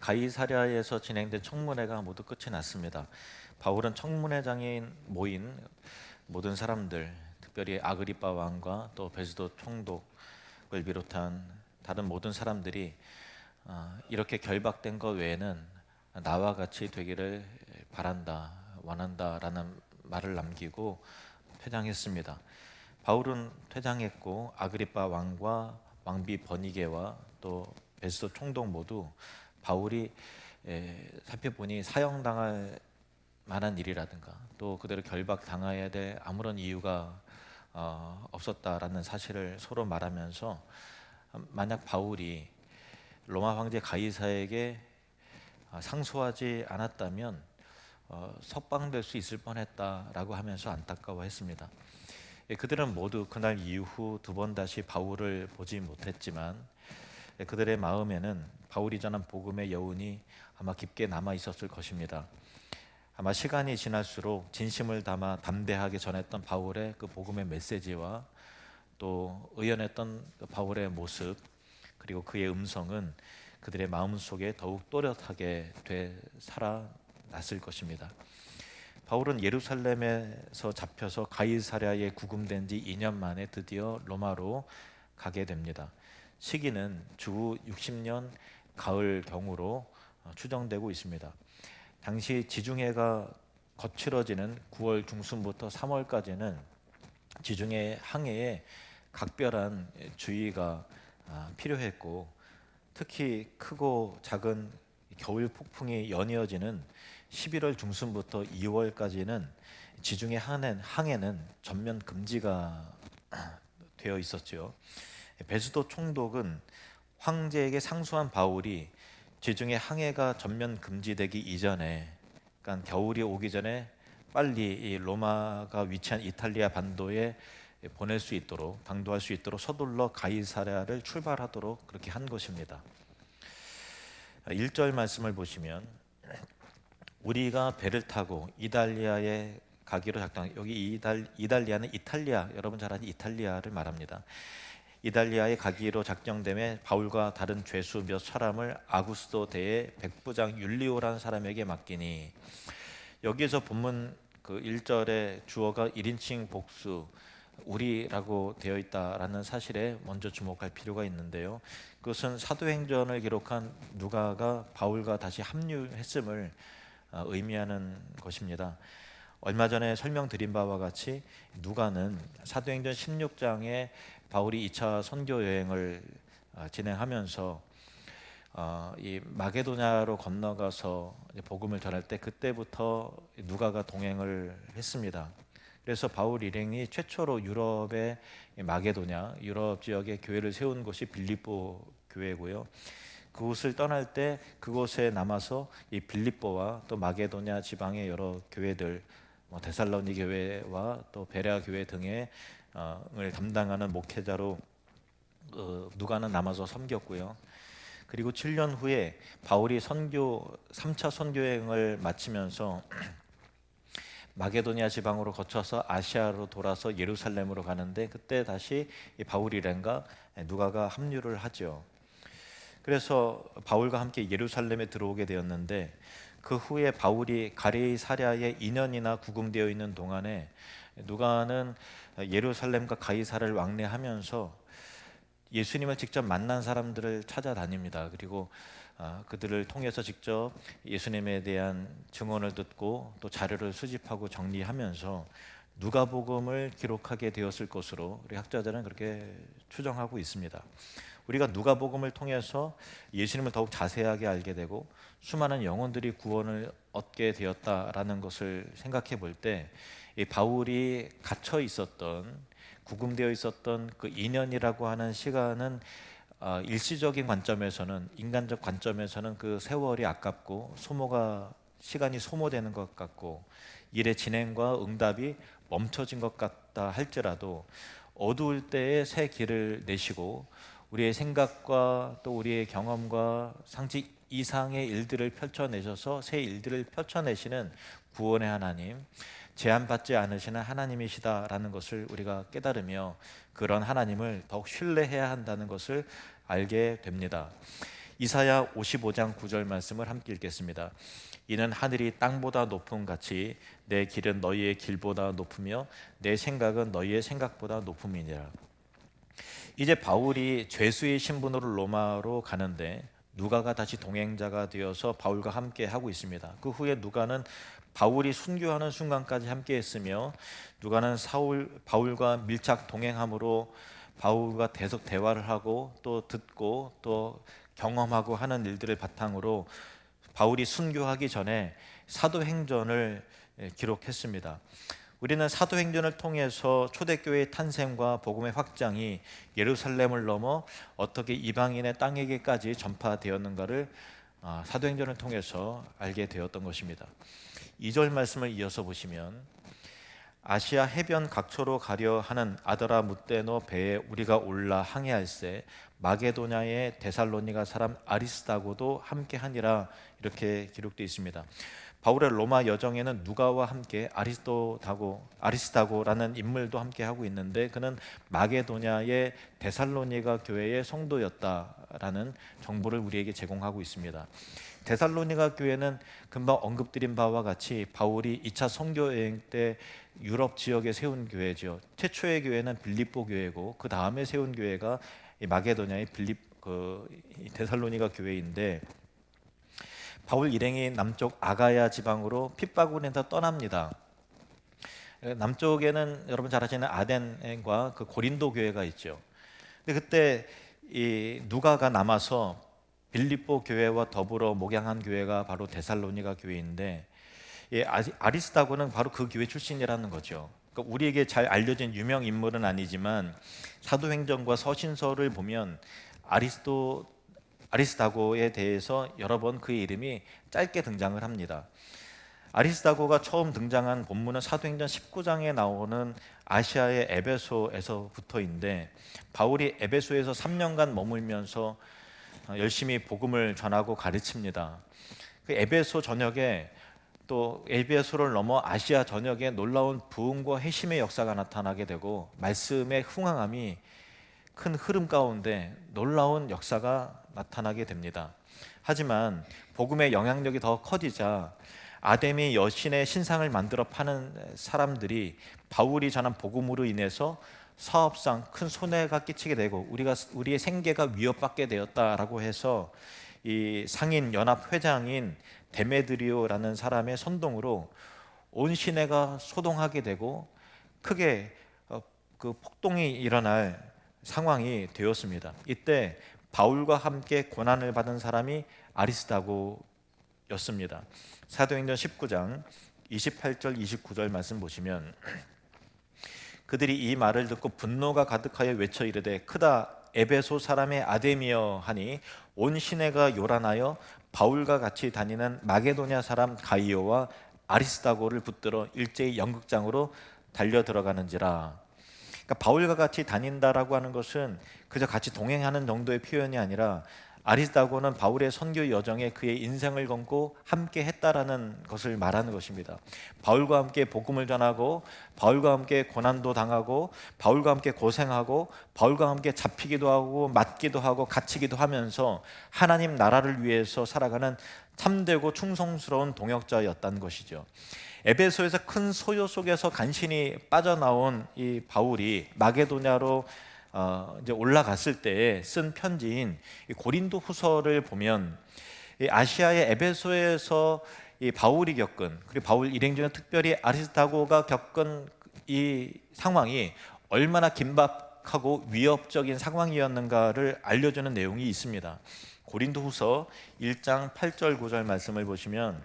가이사랴에서 진행된 청문회가 모두 끝이 났습니다. 바울은 청문회장에 모인 모든 사람들, 특별히 아그리파 왕과 또 베스도 총독을 비롯한 다른 모든 사람들이 아, 이렇게 결박된 것 외에는 나와 같이 되기를 바란다, 원한다라는 말을 남기고 퇴장했습니다. 바울은 퇴장했고 아그리파 왕과 왕비 버니게와 또 베스도 총독 모두 바울이 에, 살펴보니 사형당할 만한 일이라든가 또 그대로 결박 당해야 될 아무런 이유가 어, 없었다라는 사실을 서로 말하면서 만약 바울이 로마 황제 가이사에게 아, 상소하지 않았다면 어, 석방될 수 있을 뻔했다라고 하면서 안타까워했습니다. 예, 그들은 모두 그날 이후 두 번 다시 바울을 보지 못했지만 예, 그들의 마음에는 바울이 전한 복음의 여운이 아마 깊게 남아 있었을 것입니다. 아마 시간이 지날수록 진심을 담아 담대하게 전했던 바울의 그 복음의 메시지와 또 의연했던 그 바울의 모습 그리고 그의 음성은 그들의 마음 속에 더욱 또렷하게 돼 살아났을 것입니다. 바울은 예루살렘에서 잡혀서 가이사랴에 구금된 지 2년 만에 드디어 로마로 가게 됩니다. 시기는 주 60년 가을 경으로 어, 추정되고 있습니다. 당시 지중해가 거칠어지는 9월 중순부터 3월까지는 지중해 항해에 각별한 주의가 아, 필요했고 특히 크고 작은 겨울 폭풍이 연이어지는 11월 중순부터 2월까지는 지중해 항해는, 전면 금지가 되어 있었죠. 베스도 총독은 황제에게 상소한 바울이 지중해 항해가 전면 금지되기 이전에, 그러니까 겨울이 오기 전에 빨리 이 로마가 위치한 이탈리아 반도에 보낼 수 있도록 당도할 수 있도록 서둘러 가이사랴를 출발하도록 그렇게 한 것입니다. 1절 말씀을 보시면 우리가 배를 타고 이달리아에 가기로 작정. 여기 이달 이달리아는 이탈리아 여러분 잘 아는 이탈리아를 말합니다. 이달리아에 가기로 작정됨에 바울과 다른 죄수 몇 사람을 아구스도 대의 백부장 율리오라는 사람에게 맡기니 여기에서 본문 그 1절에 주어가 1인칭 복수 우리라고 되어 있다라는 사실에 먼저 주목할 필요가 있는데요. 그것은 사도행전을 기록한 누가가 바울과 다시 합류했음을 어, 의미하는 것입니다. 얼마 전에 설명드린 바와 같이 누가는 사도행전 16장에 바울이 2차 선교 여행을 어, 진행하면서 어, 이 마게도냐로 건너가서 복음을 전할 때 그때부터 누가가 동행을 했습니다. 그래서 바울 일행이 최초로 유럽의 마게도냐 유럽 지역에 교회를 세운 곳이 빌립보 교회고요. 그곳을 떠날 때 그곳에 남아서 이 빌립보와 또 마게도냐 지방의 여러 교회들 뭐 데살로니 교회와 또 베레아 교회 등의 어, 을 담당하는 목회자로 어, 누가는 남아서 섬겼고요. 그리고 7년 후에 바울이 선교 3차 선교 여행을 마치면서 마게도니아 지방으로 거쳐서 아시아로 돌아서 예루살렘으로 가는데 그때 다시 이 바울 일행과 누가가 합류를 하죠. 그래서 바울과 함께 예루살렘에 들어오게 되었는데 그 후에 바울이 가레이 사랴에 2년이나 구금되어 있는 동안에 누가는 예루살렘과 가이사를 왕래하면서 예수님을 직접 만난 사람들을 찾아다닙니다. 그리고 아, 그들을 통해서 직접 예수님에 대한 증언을 듣고 또 자료를 수집하고 정리하면서 누가복음을 기록하게 되었을 것으로 우리 학자들은 그렇게 추정하고 있습니다. 우리가 누가복음을 통해서 예수님을 더욱 자세하게 알게 되고 수많은 영혼들이 구원을 얻게 되었다라는 것을 생각해 볼 때 바울이 갇혀 있었던 구금되어 있었던 그 2년이라고 하는 시간은 어, 일시적인 관점에서는 인간적 관점에서는 그 세월이 아깝고 소모가 시간이 소모되는 것 같고 일의 진행과 응답이 멈춰진 것 같다 할지라도 어두울 때에 새 길을 내시고 우리의 생각과 또 우리의 경험과 상식 이상의 일들을 펼쳐내셔서 새 일들을 펼쳐내시는 구원의 하나님 제한받지 않으시는 하나님이시다라는 것을 우리가 깨달으며 그런 하나님을 더욱 신뢰해야 한다는 것을 알게 됩니다. 이사야 55장 9절 말씀을 함께 읽겠습니다. 이는 하늘이 땅보다 높음 같이 내 길은 너희의 길보다 높으며 내 생각은 너희의 생각보다 높음이니라. 이제 바울이 죄수의 신분으로 로마로 가는데 누가가 다시 동행자가 되어서 바울과 함께 하고 있습니다. 그 후에 누가는 바울이 순교하는 순간까지 함께 했으며 누가는 사울 바울과 밀착 동행함으로 바울과 계속 대화를 하고 또 듣고 또 경험하고 하는 일들을 바탕으로 바울이 순교하기 전에 사도행전을 예, 기록했습니다. 우리는 사도행전을 통해서 초대교회의 탄생과 복음의 확장이 예루살렘을 넘어 어떻게 이방인의 땅에게까지 전파되었는가를 아, 사도행전을 통해서 알게 되었던 것입니다. 2절 말씀을 이어서 보시면 아시아 해변 각처로 가려 하는 아드라 무테노 배에 우리가 올라 항해할세 마게도냐의 데살로니가 사람 아리스다고도 함께하니라 이렇게 기록되어 있습니다. 바울의 로마 여정에는 누가와 함께 아리스도다고 아리스다고라는 인물도 함께 하고 있는데 그는 마게도냐의 데살로니가 교회의 성도였다라는 정보를 우리에게 제공하고 있습니다. 데살로니가 교회는 금방 언급드린 바와 같이 바울이 2차 선교 여행 때 유럽 지역에 세운 교회죠. 최초의 교회는 빌립보 교회고 그 다음에 세운 교회가 마게도냐의 빌립 그 데살로니가 교회인데 바울 일행이 남쪽 아가야 지방으로 핏바구니에서 떠납니다. 남쪽에는 여러분 잘 아시는 아덴과 그 고린도 교회가 있죠. 근데 그때 이 누가가 남아서 빌립보 교회와 더불어 목양한 교회가 바로 데살로니가 교회인데 이 아리스다고는 바로 그 교회 출신이라는 거죠. 그러니까 우리에게 잘 알려진 유명 인물은 아니지만 사도행전과 서신서를 보면 아리스도 아리스다고에 대해서 여러 번 그의 이름이 짧게 등장을 합니다. 아리스다고가 처음 등장한 본문은 사도행전 19장에 나오는 아시아의 에베소에서부터인데 바울이 에베소에서 3년간 머물면서 열심히 복음을 전하고 가르칩니다. 그 에베소 전역에 또 에베소를 넘어 아시아 전역에 놀라운 부흥과 회심의 역사가 나타나게 되고 말씀의 흥황함이 큰 흐름 가운데 놀라운 역사가 나타나게 됩니다. 하지만 복음의 영향력이 더 커지자 아담이 여신의 신상을 만들어 파는 사람들이 바울이 전한 복음으로 인해서 사업상 큰 손해가 끼치게 되고 우리가 우리의 생계가 위협받게 되었다라고 해서 이 상인 연합 회장인 데메드리오라는 사람의 선동으로 온 시내가 소동하게 되고 크게 어, 그 폭동이 일어날 상황이 되었습니다. 이때 바울과 함께 고난을 받은 사람이 아리스다고였습니다. 사도행전 19장 28절 29절 말씀 보시면 그들이 이 말을 듣고 분노가 가득하여 외쳐 이르되 크다 에베소 사람의 아데미여 하니 온 시내가 요란하여 바울과 같이 다니는 마게도냐 사람 가이오와 아리스다고를 붙들어 일제히 연극장으로 달려 들어가는지라. 그러니까 바울과 같이 다닌다라고 하는 것은 그저 같이 동행하는 정도의 표현이 아니라 아리스다고는 바울의 선교 여정에 그의 인생을 걸고 함께 했다라는 것을 말하는 것입니다. 바울과 함께 복음을 전하고 바울과 함께 고난도 당하고 바울과 함께 고생하고 바울과 함께 잡히기도 하고 맞기도 하고 갇히기도 하면서 하나님 나라를 위해서 살아가는 참되고 충성스러운 동역자였다는 것이죠. 에베소에서 큰 소요 속에서 간신히 빠져나온 이 바울이 마게도냐로 어 이제 올라갔을 때 쓴 편지인 고린도 후서를 보면 아시아의 에베소에서 이 바울이 겪은 그리고 바울 일행 중에 특별히 아리스타고가 겪은 이 상황이 얼마나 긴박하고 위협적인 상황이었는가를 알려주는 내용이 있습니다. 고린도후서 1장 8절 9절 말씀을 보시면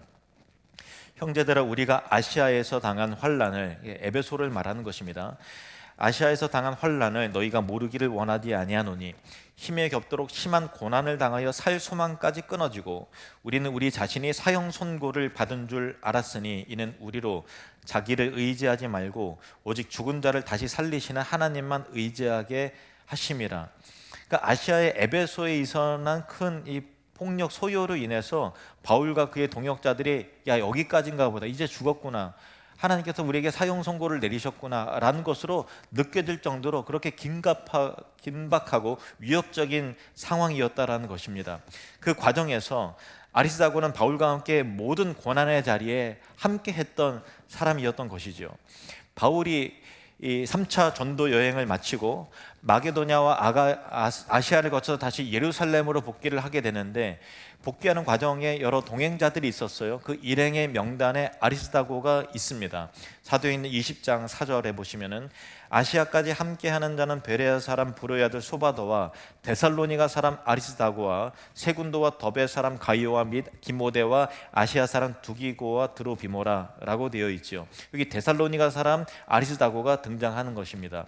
형제들아 우리가 아시아에서 당한 환란을 에베소를 말하는 것입니다. 아시아에서 당한 환란을 너희가 모르기를 원하지 아니하노니 힘에 겹도록 심한 고난을 당하여 살 소망까지 끊어지고 우리는 우리 자신이 사형 선고를 받은 줄 알았으니 이는 우리로 자기를 의지하지 말고 오직 죽은 자를 다시 살리시는 하나님만 의지하게 하심이라. 그러니까 아시아의 에베소에 있어난 큰 이 폭력 소요로 인해서 바울과 그의 동역자들이 야 여기까지인가 보다 이제 죽었구나 하나님께서 우리에게 사형 선고를 내리셨구나라는 것으로 느껴질 정도로 그렇게 긴박하, 긴박하고 위협적인 상황이었다라는 것입니다. 그 과정에서 아리스다고는 바울과 함께 모든 고난의 자리에 함께 했던 사람이었던 것이죠. 바울이 이 3차 전도 여행을 마치고 마게도냐와 아가, 아, 아시아를 거쳐서 다시 예루살렘으로 복귀를 하게 되는데 복귀하는 과정에 여러 동행자들이 있었어요. 그 일행의 명단에 아리스다고가 있습니다. 사도행전 20장 4절에 보시면은 아시아까지 함께하는 자는 베레아 사람 브로의 아들 소바더와 데살로니가 사람 아리스다고와 세군도와 더베 사람 가이오와 및 기모데와 아시아 사람 두기고와 드로비모라라고 되어 있지요. 여기 데살로니가 사람 아리스다고가 등장하는 것입니다.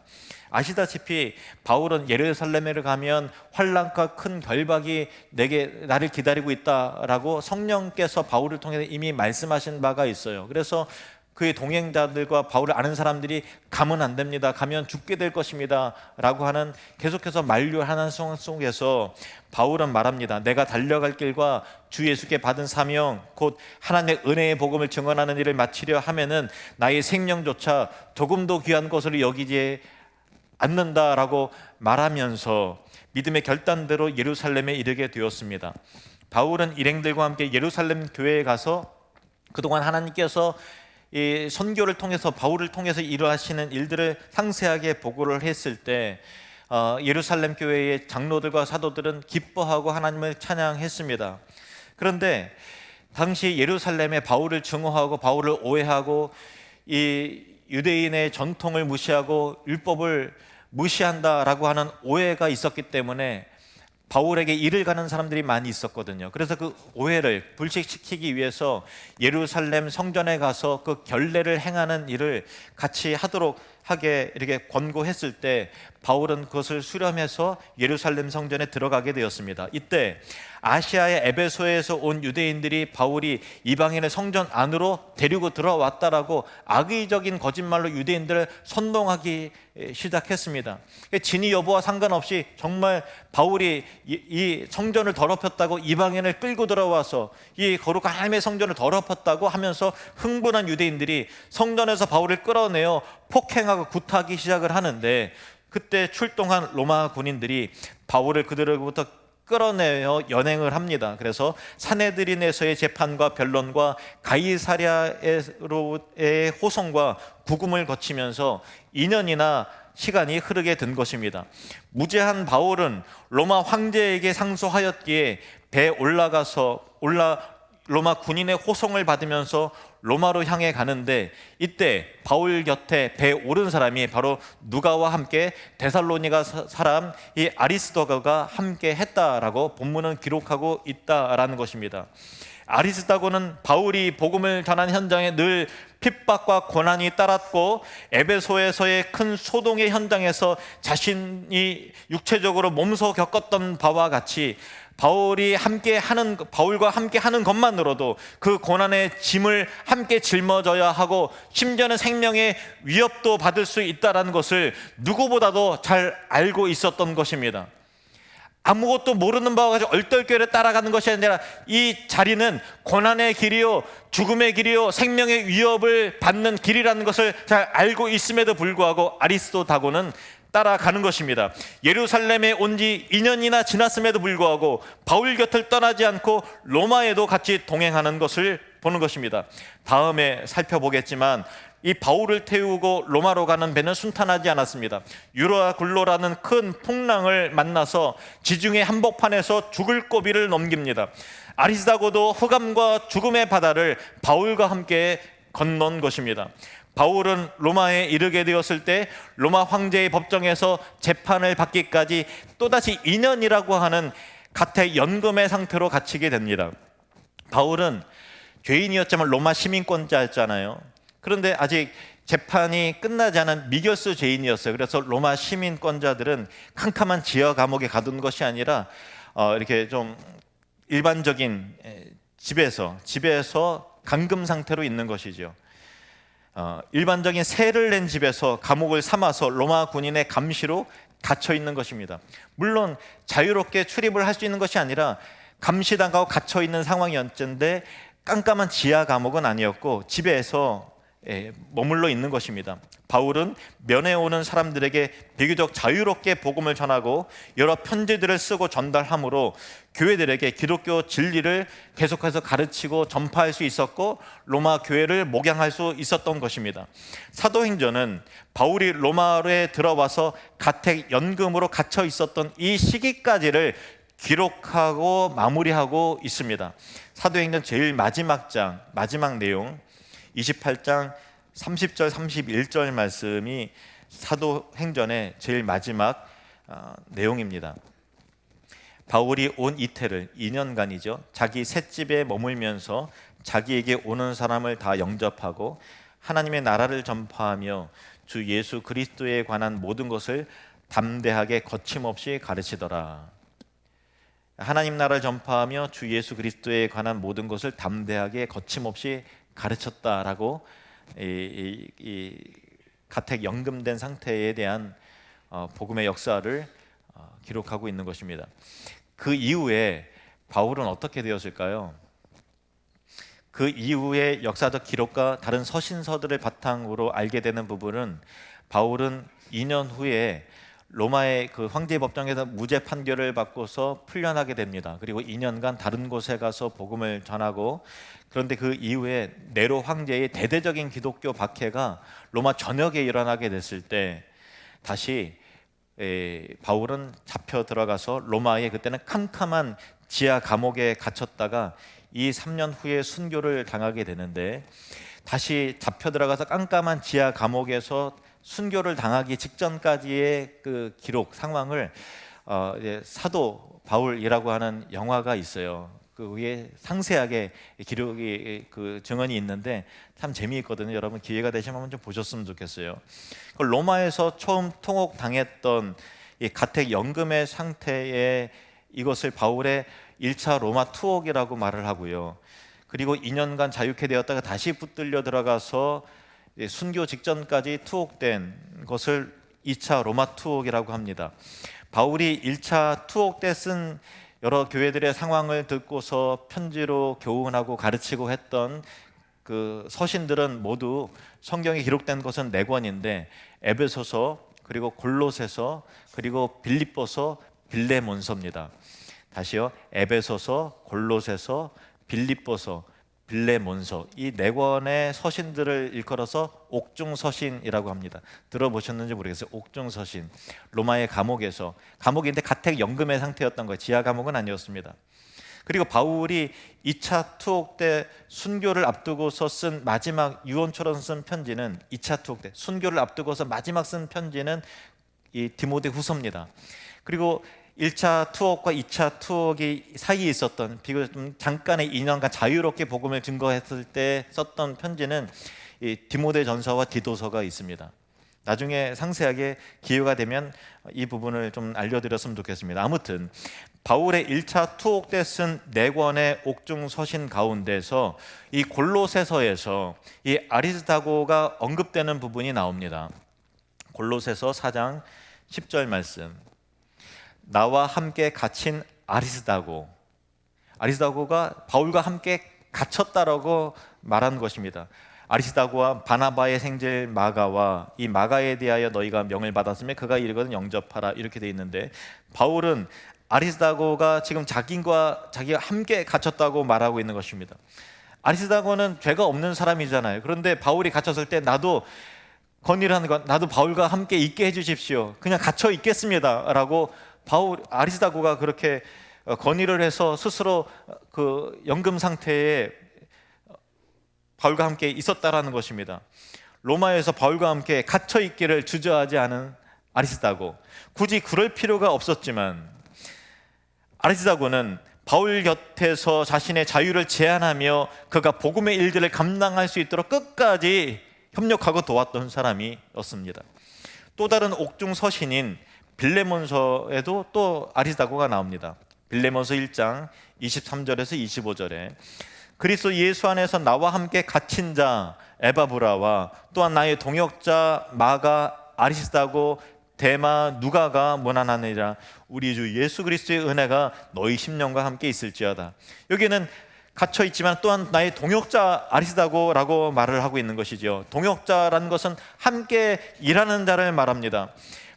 아시다시피 바울은 예루살렘에 가면 환란과 큰 결박이 내게 나를 기다리고 있다라고 성령께서 바울을 통해 이미 말씀하신 바가 있어요. 그래서 그의 동행자들과 바울을 아는 사람들이 가면 안 됩니다. 가면 죽게 될 것입니다 라고 하는 계속해서 만류하는 상황 속에서 바울은 말합니다. 내가 달려갈 길과 주 예수께 받은 사명 곧 하나님의 은혜의 복음을 증언하는 일을 마치려 하면은 나의 생명조차 조금도 귀한 것으로 여기지 않는다라고 말하면서 믿음의 결단대로 예루살렘에 이르게 되었습니다. 바울은 일행들과 함께 예루살렘 교회에 가서 그동안 하나님께서 이 선교를 통해서 바울을 통해서 일하시는 일들을 상세하게 보고를 했을 때 어, 예루살렘 교회의 장로들과 사도들은 기뻐하고 하나님을 찬양했습니다. 그런데 당시 예루살렘에 바울을 증오하고 바울을 오해하고 이 유대인의 전통을 무시하고 율법을 무시한다라고 하는 오해가 있었기 때문에 바울에게 일을 가는 사람들이 많이 있었거든요. 그래서 그 오해를 불식시키기 위해서 예루살렘 성전에 가서 그 결례를 행하는 일을 같이 하도록 하게 이렇게 권고했을 때 바울은 그것을 수렴해서 예루살렘 성전에 들어가게 되었습니다. 이때 아시아의 에베소에서 온 유대인들이 바울이 이방인의 성전 안으로 데리고 들어왔다라고 악의적인 거짓말로 유대인들을 선동하기 시작했습니다. 진위 여부와 상관없이 정말 바울이 이 성전을 더럽혔다고 이방인을 끌고 들어와서 이 거룩한 하나님의 성전을 더럽혔다고 하면서 흥분한 유대인들이 성전에서 바울을 끌어내어 폭행하고 굿하기 시작을 하는데 그때 출동한 로마 군인들이 바울을 그들로부터 끌어내어 연행을 합니다. 그래서 사내들인에서의 재판과 변론과 가이사랴의 호송과 구금을 거치면서 2년이나 시간이 흐르게 된 것입니다. 무죄한 바울은 로마 황제에게 상소하였기에 배에 올라가서 올라 로마 군인의 호송을 받으면서 로마로 향해 가는데 이때 바울 곁에 배에 오른 사람이 바로 누가와 함께 데살로니가 사람 이 아리스도가가 함께 했다라고 본문은 기록하고 있다라는 것입니다. 아리스다고는 바울이 복음을 전한 현장에 늘 핍박과 고난이 따랐고 에베소에서의 큰 소동의 현장에서 자신이 육체적으로 몸소 겪었던 바와 같이 바울이 함께 하는 바울과 함께 하는 것만으로도 그 고난의 짐을 함께 짊어져야 하고 심지어는 생명의 위협도 받을 수 있다라는 것을 누구보다도 잘 알고 있었던 것입니다. 아무것도 모르는 바와 같이 얼떨결에 따라가는 것이 아니라 이 자리는 고난의 길이요 죽음의 길이요 생명의 위협을 받는 길이라는 것을 잘 알고 있음에도 불구하고 아리스도다고는 따라가는 것입니다. 예루살렘에 온 지 2년이나 지났음에도 불구하고 바울 곁을 떠나지 않고 로마에도 같이 동행하는 것을 보는 것입니다. 다음에 살펴보겠지만 이 바울을 태우고 로마로 가는 배는 순탄하지 않았습니다. 유로아 굴로라는 큰 풍랑을 만나서 지중해 한복판에서 죽을 고비를 넘깁니다. 아리스다고도 흑암과 죽음의 바다를 바울과 함께 건넌 것입니다. 바울은 로마에 이르게 되었을 때 로마 황제의 법정에서 재판을 받기까지 또다시 2년이라고 하는 가택 연금의 상태로 갇히게 됩니다. 바울은 죄인이었지만 로마 시민권자였잖아요. 그런데 아직 재판이 끝나지 않은 미결수 죄인이었어요. 그래서 로마 시민권자들은 캄캄한 지하 감옥에 가둔 것이 아니라 어, 이렇게 좀 일반적인 집에서 집에서 감금 상태로 있는 것이죠. 어, 일반적인 세를 낸 집에서 감옥을 삼아서 로마 군인의 감시로 갇혀 있는 것입니다. 물론 자유롭게 출입을 할 수 있는 것이 아니라 감시당하고 갇혀 있는 상황이었는데 깜깜한 지하 감옥은 아니었고 집에서 에, 머물러 있는 것입니다. 바울은 면회 오는 사람들에게 비교적 자유롭게 복음을 전하고 여러 편지들을 쓰고 전달함으로 교회들에게 기독교 진리를 계속해서 가르치고 전파할 수 있었고 로마 교회를 목양할 수 있었던 것입니다. 사도행전은 바울이 로마에 들어와서 가택 연금으로 갇혀 있었던 이 시기까지를 기록하고 마무리하고 있습니다. 사도행전 제일 마지막 장, 마지막 내용 28장 30절 31절 말씀이 사도 행전의 제일 마지막 어, 내용입니다. 바울이 온 이태를 2년간이죠. 자기 셋집에 머물면서 자기에게 오는 사람을 다 영접하고 하나님의 나라를 전파하며 주 예수 그리스도에 관한 모든 것을 담대하게 거침없이 가르치더라. 하나님 나라를 전파하며 주 예수 그리스도에 관한 모든 것을 담대하게 거침없이 가르쳤다라고 이, 이, 이 가택 연금된 상태에 대한 어, 복음의 역사를 어, 기록하고 있는 것입니다. 그 이후에 바울은 어떻게 되었을까요? 그 이후의 역사적 기록과 다른 서신서들을 바탕으로 알게 되는 부분은 바울은 2년 후에 로마의 그 황제 법정에서 무죄 판결을 받고서 풀려나게 됩니다. 그리고 2년간 다른 곳에 가서 복음을 전하고 그런데 그 이후에 네로 황제의 대대적인 기독교 박해가 로마 전역에 일어나게 됐을 때 다시 에, 바울은 잡혀 들어가서 로마의 그때는 캄캄한 지하 감옥에 갇혔다가 이 3년 후에 순교를 당하게 되는데 다시 잡혀 들어가서 깜깜한 지하 감옥에서 순교를 당하기 직전까지의 그 기록 상황을 어, 사도 바울이라고 하는 영화가 있어요. 그 위에 상세하게 기록이 그 증언이 있는데 참 재미있거든요. 여러분 기회가 되시면 한번 좀 보셨으면 좋겠어요. 그 로마에서 처음 통옥 당했던 이 가택 연금의 상태에 이것을 바울의 1차 로마 투옥이라고 말을 하고요. 그리고 2년간 자유케 되었다가 다시 붙들려 들어가서 순교 직전까지 투옥된 것을 2차 로마 투옥이라고 합니다. 바울이 1차 투옥 때 쓴 여러 교회들의 상황을 듣고서 편지로 교훈하고 가르치고 했던 그 서신들은 모두 성경에 기록된 것은 네 권인데 에베소서 그리고 골로새서 그리고 빌립보서 빌레몬서입니다. 다시요. 에베소서, 골로새서, 빌립보서, 빌레몬서 이 네 권의 서신들을 일컬어서 옥중 서신이라고 합니다. 들어보셨는지 모르겠어요. 옥중 서신. 로마의 감옥에서 감옥인데 가택 연금의 상태였던 거예요. 지하 감옥은 아니었습니다. 그리고 바울이 2차 투옥 때 순교를 앞두고서 쓴 마지막 유언처럼 쓴 편지는 2차 투옥 때 순교를 앞두고서 마지막 쓴 편지는 이 디모데 후서입니다. 그리고 1차 투옥과 2차 투옥이 사이에 있었던 비교적 좀 잠깐의 2년간 자유롭게 복음을 증거했을 때 썼던 편지는 이 디모데 전서와 디도서가 있습니다. 나중에 상세하게 기회가 되면 이 부분을 좀 알려드렸으면 좋겠습니다. 아무튼 바울의 1차 투옥 때 쓴 네 권의 옥중 서신 가운데서 이 골로새서에서 이 아리스다고가 언급되는 부분이 나옵니다. 골로새서 4장 10절 말씀. 나와 함께 갇힌 아리스다고 아리스다고가 바울과 함께 갇혔다라고 말한 것입니다. 아리스다고와 바나바의 생질 마가와 이 마가에 대하여 너희가 명을 받았으며 그가 이르거든 영접하라 이렇게 돼 있는데 바울은 아리스다고가 지금 자기과 자기가 함께 갇혔다고 말하고 있는 것입니다. 아리스다고는 죄가 없는 사람이잖아요. 그런데 바울이 갇혔을 때 나도 건의를 하는 건 나도 바울과 함께 있게 해주십시오. 그냥 갇혀 있겠습니다라고 바울 아리스다고가 그렇게 어, 건의를 해서 스스로 그 연금 상태에 바울과 함께 있었다라는 것입니다. 로마에서 바울과 함께 갇혀 있기를 주저하지 않은 아리스다고 굳이 그럴 필요가 없었지만 아리스다고는 바울 곁에서 자신의 자유를 제한하며 그가 복음의 일들을 감당할 수 있도록 끝까지 협력하고 도왔던 사람이었습니다. 또 다른 옥중 서신인 빌레몬서에도 또 아리스다고가 나옵니다. 빌레몬서 1장 23절에서 25절에 그리스도 예수 안에서 나와 함께 갇힌 자 에바브라와 또한 나의 동역자 마가 아리스다고 대마 누가가 무난하니라 우리 주 예수 그리스도의 은혜가 너희 심령과 함께 있을지어다. 여기는 갇혀 있지만 또한 나의 동역자 아리스다고라고 말을 하고 있는 것이죠. 동역자라는 것은 함께 일하는 자를 말합니다.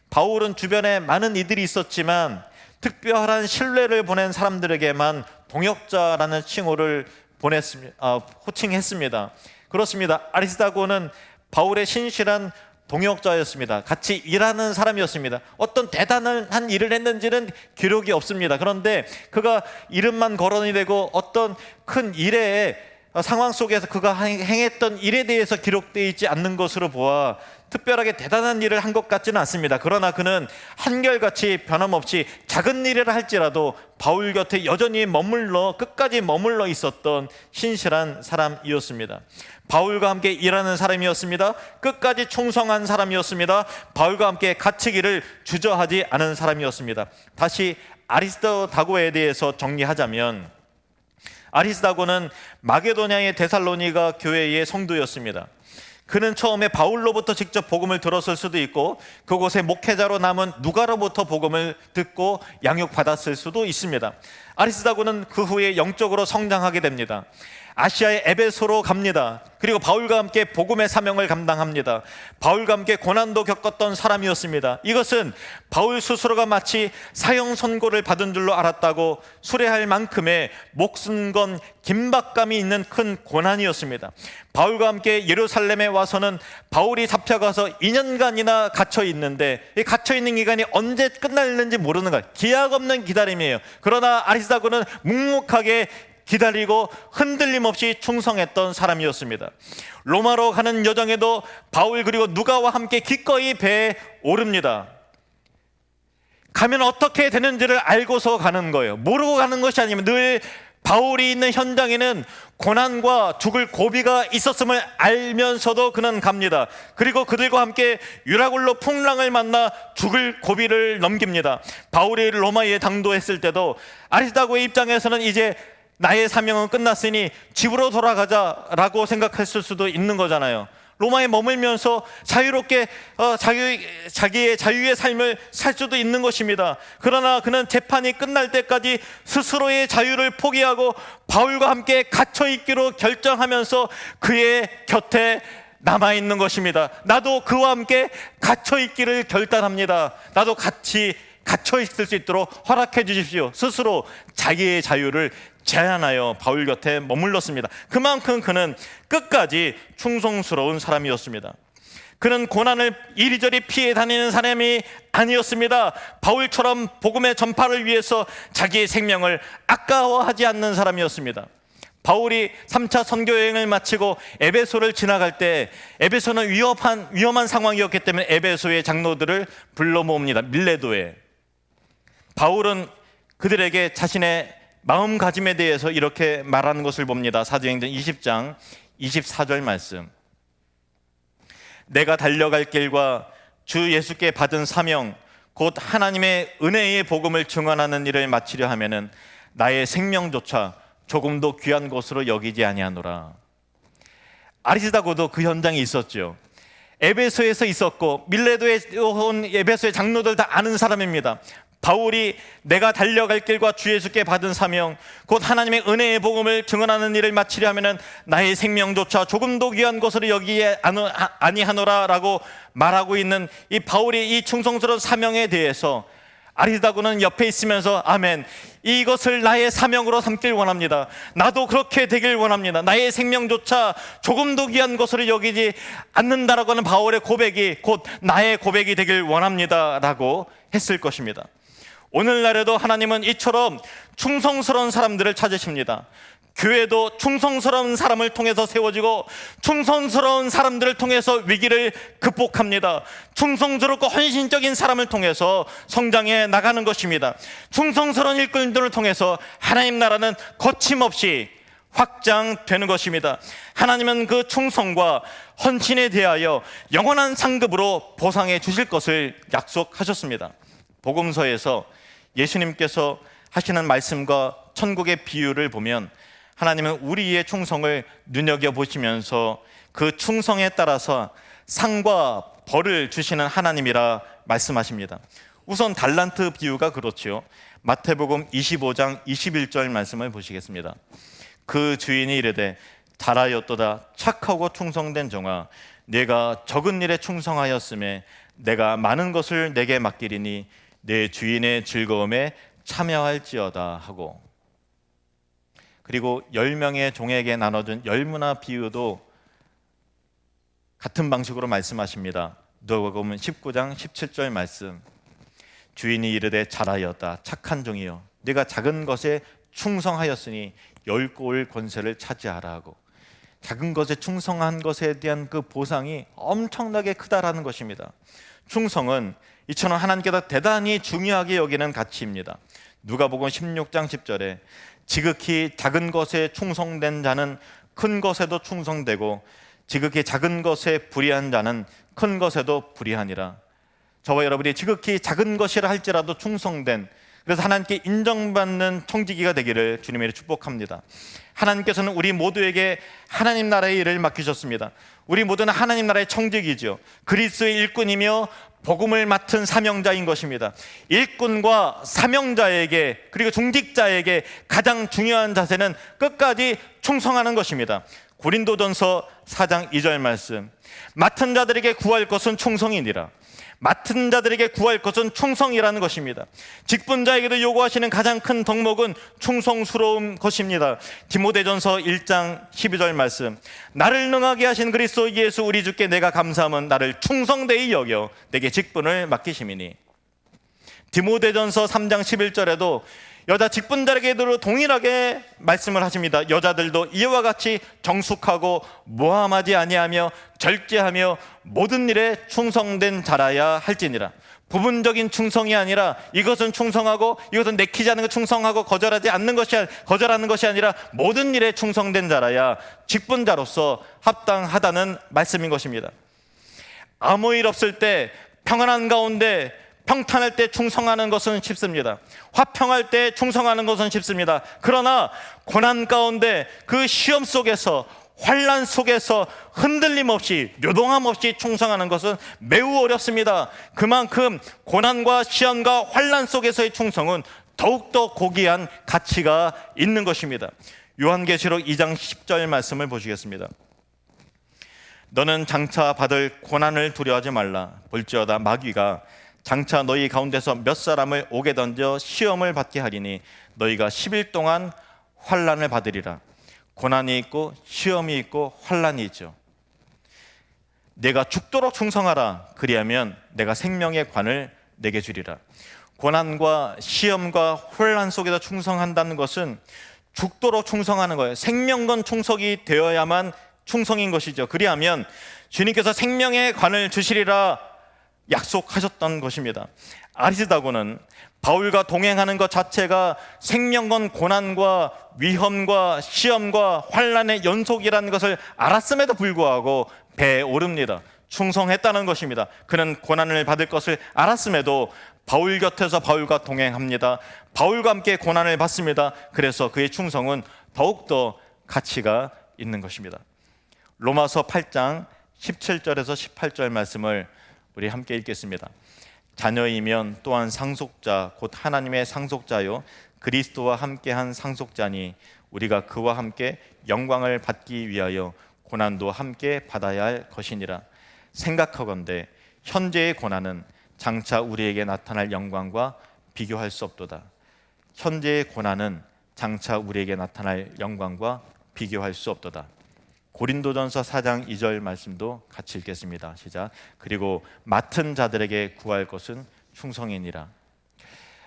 바울은 주변에 많은 이들이 있었지만 특별한 신뢰를 보낸 사람들에게만 동역자라는 칭호를 보냈습니다. 아, 호칭했습니다. 그렇습니다. 아리스다고는 바울의 신실한 동역자였습니다. 같이 일하는 사람이었습니다. 어떤 대단한 일을 했는지는 기록이 없습니다. 그런데 그가 이름만 거론이 되고 어떤 큰 일에 상황 속에서 그가 행했던 일에 대해서 기록되어 있지 않는 것으로 보아 특별하게 대단한 일을 한 것 같지는 않습니다. 그러나 그는 한결같이 변함없이 작은 일이라 할지라도 바울 곁에 여전히 머물러 끝까지 머물러 있었던 신실한 사람이었습니다. 바울과 함께 일하는 사람이었습니다. 끝까지 충성한 사람이었습니다. 바울과 함께 갇히기를 주저하지 않은 사람이었습니다. 다시 아리스토다고에 대해서 정리하자면 아리스다고는 마게도냐의 데살로니가 교회의 성도였습니다. 그는 처음에 바울로부터 직접 복음을 들었을 수도 있고 그곳에 목회자로 남은 누가로부터 복음을 듣고 양육받았을 수도 있습니다. 아리스다고는 그 후에 영적으로 성장하게 됩니다. 아시아의 에베소로 갑니다. 그리고 바울과 함께 복음의 사명을 감당합니다. 바울과 함께 고난도 겪었던 사람이었습니다. 이것은 바울 스스로가 마치 사형 선고를 받은 줄로 알았다고 수레할 만큼의 목숨 건 긴박감이 있는 큰 고난이었습니다. 바울과 함께 예루살렘에 와서는 바울이 잡혀가서 2년간이나 갇혀 있는데 이 갇혀 있는 기간이 언제 끝날는지 모르는 것, 기약 없는 기다림이에요. 그러나 아리스다고는 묵묵하게 기다리고 흔들림 없이 충성했던 사람이었습니다. 로마로 가는 여정에도 바울 그리고 누가와 함께 기꺼이 배에 오릅니다. 가면 어떻게 되는지를 알고서 가는 거예요. 모르고 가는 것이 아니면 늘 바울이 있는 현장에는 고난과 죽을 고비가 있었음을 알면서도 그는 갑니다. 그리고 그들과 함께 유라굴로 풍랑을 만나 죽을 고비를 넘깁니다. 바울이 로마에 당도했을 때도 아리스다고의 입장에서는 이제 나의 사명은 끝났으니 집으로 돌아가자라고 생각했을 수도 있는 거잖아요. 로마에 머물면서 자유롭게 어, 자유, 자기의 자유의 삶을 살 수도 있는 것입니다. 그러나 그는 재판이 끝날 때까지 스스로의 자유를 포기하고 바울과 함께 갇혀 있기로 결정하면서 그의 곁에 남아 있는 것입니다. 나도 그와 함께 갇혀 있기를 결단합니다. 나도 같이 갇혀 있을 수 있도록 허락해 주십시오. 스스로 자기의 자유를 제안하여 바울 곁에 머물렀습니다. 그만큼 그는 끝까지 충성스러운 사람이었습니다. 그는 고난을 이리저리 피해 다니는 사람이 아니었습니다. 바울처럼 복음의 전파를 위해서 자기의 생명을 아까워하지 않는 사람이었습니다. 바울이 3차 선교 여행을 마치고 에베소를 지나갈 때 에베소는 위험한 위험한 상황이었기 때문에 에베소의 장로들을 불러 모읍니다. 밀레도에. 바울은 그들에게 자신의 마음가짐에 대해서 이렇게 말하는 것을 봅니다. 사도행전 20장 24절 말씀. 내가 달려갈 길과 주 예수께 받은 사명 곧 하나님의 은혜의 복음을 증언하는 일을 마치려 하면은 나의 생명조차 조금도 귀한 것으로 여기지 아니하노라. 아리스다고도 그 현장에 있었죠. 에베소에서 있었고 밀레도에 온 에베소의 장로들 다 아는 사람입니다. 바울이 내가 달려갈 길과 주 예수께 받은 사명 곧 하나님의 은혜의 복음을 증언하는 일을 마치려 하면은 나의 생명조차 조금도 귀한 것으로 여기에 아니하노라라고 말하고 있는 이 바울이 이 충성스러운 사명에 대해서 아리다고는 옆에 있으면서 아멘 이것을 나의 사명으로 삼길 원합니다. 나도 그렇게 되길 원합니다. 나의 생명조차 조금도 귀한 것으로 여기지 않는다라고 하는 바울의 고백이 곧 나의 고백이 되길 원합니다 라고 했을 것입니다. 오늘날에도 하나님은 이처럼 충성스러운 사람들을 찾으십니다. 교회도 충성스러운 사람을 통해서 세워지고 충성스러운 사람들을 통해서 위기를 극복합니다. 충성스럽고 헌신적인 사람을 통해서 성장해 나가는 것입니다. 충성스러운 일꾼들을 통해서 하나님 나라는 거침없이 확장되는 것입니다. 하나님은 그 충성과 헌신에 대하여 영원한 상급으로 보상해 주실 것을 약속하셨습니다. 복음서에서 예수님께서 하시는 말씀과 천국의 비유를 보면 하나님은 우리의 충성을 눈여겨 보시면서 그 충성에 따라서 상과 벌을 주시는 하나님이라 말씀하십니다. 우선 달란트 비유가 그렇지요. 마태복음 25장 21절 말씀을 보시겠습니다. 그 주인이 이르되 잘하였도다 착하고 충성된 종아 내가 적은 일에 충성하였음에 내가 많은 것을 내게 맡기리니 내 주인의 즐거움에 참여할지어다 하고 그리고 열 명의 종에게 나눠준 열문화 비유도 같은 방식으로 말씀하십니다. 누가복음 19장 17절 말씀. 주인이 이르되 잘하였다 착한 종이여 네가 작은 것에 충성하였으니 열 골 권세를 차지하라 하고 작은 것에 충성한 것에 대한 그 보상이 엄청나게 크다라는 것입니다. 충성은 이처럼 하나님께서 대단히 중요하게 여기는 가치입니다. 누가복음 16장 10절에 지극히 작은 것에 충성된 자는 큰 것에도 충성되고 지극히 작은 것에 불의한 자는 큰 것에도 불의하니라. 저와 여러분이 지극히 작은 것이라 할지라도 충성된 그래서 하나님께 인정받는 청지기가 되기를 주님의 축복합니다. 하나님께서는 우리 모두에게 하나님 나라의 일을 맡기셨습니다. 우리 모두는 하나님 나라의 청직이죠. 그리스의 일꾼이며 복음을 맡은 사명자인 것입니다. 일꾼과 사명자에게 그리고 중직자에게 가장 중요한 자세는 끝까지 충성하는 것입니다. 고린도전서 4장 2절 말씀. 맡은 자들에게 구할 것은 충성이니라. 맡은 자들에게 구할 것은 충성이라는 것입니다. 직분자에게도 요구하시는 가장 큰 덕목은 충성스러운 것입니다. 디모데전서 1장 12절 말씀. 나를 능하게 하신 그리스도 예수 우리 주께 내가 감사함은 나를 충성되이 여겨 내게 직분을 맡기심이니. 디모데전서 3장 11절에도 여자 직분자에게도 동일하게 말씀을 하십니다. 여자들도 이와 같이 정숙하고 모함하지 아니하며 절제하며 모든 일에 충성된 자라야 할지니라. 부분적인 충성이 아니라 이것은 충성하고 이것은 내키지 않는 것 충성하고 거절하지 않는 것이 거절하는 것이 아니라 모든 일에 충성된 자라야 직분자로서 합당하다는 말씀인 것입니다. 아무 일 없을 때 평안한 가운데 평탄할 때 충성하는 것은 쉽습니다. 화평할 때 충성하는 것은 쉽습니다. 그러나 고난 가운데 그 시험 속에서 환란 속에서 흔들림 없이 요동함 없이 충성하는 것은 매우 어렵습니다. 그만큼 고난과 시험과 환란 속에서의 충성은 더욱더 고귀한 가치가 있는 것입니다. 요한계시록 2장 10절 말씀을 보시겠습니다. 너는 장차 받을 고난을 두려워하지 말라. 볼지어다 마귀가 장차 너희 가운데서 몇 사람을 오게 던져 시험을 받게 하리니 너희가 10일 동안 환란을 받으리라. 고난이 있고 시험이 있고 환란이 있죠. 내가 죽도록 충성하라. 그리하면 내가 생명의 관을 내게 주리라. 고난과 시험과 혼란 속에서 충성한다는 것은 죽도록 충성하는 거예요. 생명건 충성이 되어야만 충성인 것이죠. 그리하면 주님께서 생명의 관을 주시리라 약속하셨던 것입니다. 아리스다고는 바울과 동행하는 것 자체가 생명건 고난과 위험과 시험과 환란의 연속이라는 것을 알았음에도 불구하고 배에 오릅니다. 충성했다는 것입니다. 그는 고난을 받을 것을 알았음에도 바울 곁에서 바울과 동행합니다. 바울과 함께 고난을 받습니다. 그래서 그의 충성은 더욱더 가치가 있는 것입니다. 로마서 8장 17절에서 18절 말씀을 우리 함께 읽겠습니다. 자녀이면 또한 상속자 곧 하나님의 상속자요 그리스도와 함께한 상속자니 우리가 그와 함께 영광을 받기 위하여 고난도 함께 받아야 할 것이니라 생각하건대 현재의 고난은 장차 우리에게 나타날 영광과 비교할 수 없도다. 현재의 고난은 장차 우리에게 나타날 영광과 비교할 수 없도다. 고린도전서 4장 2절 말씀도 같이 읽겠습니다. 시작. 그리고 맡은 자들에게 구할 것은 충성이니라.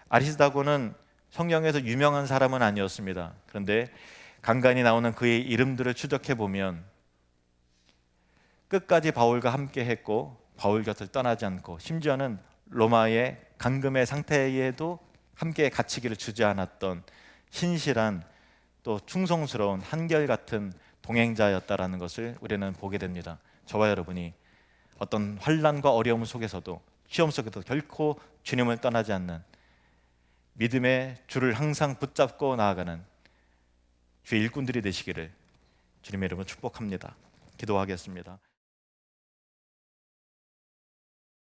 아리스다고는 성경에서 유명한 사람은 아니었습니다. 그런데 간간히 나오는 그의 이름들을 추적해 보면 끝까지 바울과 함께 했고 바울 곁을 떠나지 않고 심지어는 로마의 감금의 상태에도 함께 갇히기를 주지 않았던 신실한 또 충성스러운 한결같은 동행자였다라는 것을 우리는 보게 됩니다. 저와 여러분이 어떤 환란과 어려움 속에서도 시험 속에도 결코 주님을 떠나지 않는 믿음의 줄을 항상 붙잡고 나아가는 주의 일꾼들이 되시기를 주님의 이름으로 축복합니다. 기도하겠습니다.